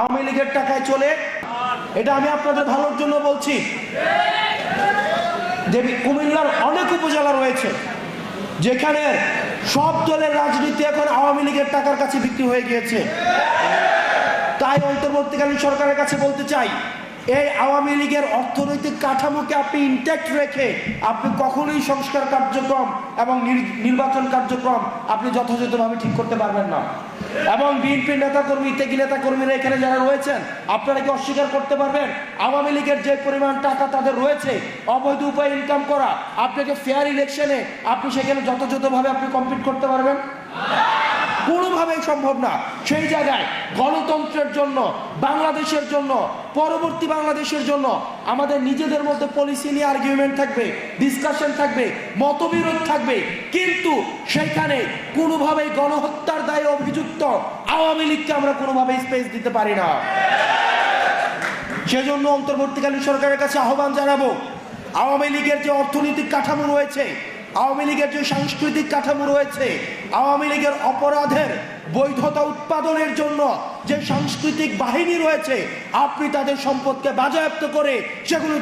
আওয়ামী লীগের টাকায় চলে, এটা আমি আপনাদের ভালোর জন্য বলছি। যে কুমিল্লার অনেক উপজেলা রয়েছে, যেখানে সব দলের রাজনীতি এখন আওয়ামী লীগের টাকার কাছে বিক্রি হয়ে গিয়েছে। তাই অন্তর্বর্তীকালীন সরকারের কাছে বলতে চাই এই আওয়ামী লীগের অর্থনৈতিক কাঠামোকে আপনি ইনট্যাক্ট রেখে আপনি কখনোই সংস্কার কার্যক্রম এবং নির- নির্বাচন কার্যক্রম আপনি যথাযথভাবে ঠিক করতে পারবেন না। এবং বিএনপির নেতাকর্মী তেগি নেতাকর্মীরা এখানে যারা রয়েছেন, আপনারা কি অস্বীকার করতে পারবেন? আওয়ামী লীগের যে পরিমাণ টাকা তাদের রয়েছে, অবৈধ উপায়ে ইনকাম করা, আপনাকে ফেয়ার ইলেকশনে আপনি সেখানে যথাযথভাবে আপনি কমপ্লিট করতে পারবেন? কোনোভাবেই সম্ভব না। সেই জায়গায় গণতন্ত্রের জন্য, বাংলাদেশের জন্য, পরবর্তী বাংলাদেশের জন্য আমাদের নিজেদের মধ্যে পলিসি নিয়ে আর্গুমেন্ট থাকবে ডিসকাশন থাকবে, মতবিরোধ থাকবে। কিন্তু সেখানে কোনোভাবেই গণহত্যার দায়ে অভিযুক্ত আওয়ামী লীগকে আমরা কোনোভাবেই স্পেস দিতে পারি না। সেজন্য অন্তর্বর্তীকালীন সরকারের কাছে আহ্বান জানাব, আওয়ামী লীগের যে অর্থনৈতিক কাঠামো রয়েছে আওয়ামী লীগের যে সাংস্কৃতিক কাঠামো রয়েছে, আওয়ামী লীগের অপরাধের বৈধতা উৎপাদনের জন্য যে সাংস্কৃতিক বাহিনী রয়েছে, আপনি তাদের সম্পদকে বাজেয়াপ্ত করে সেগুলো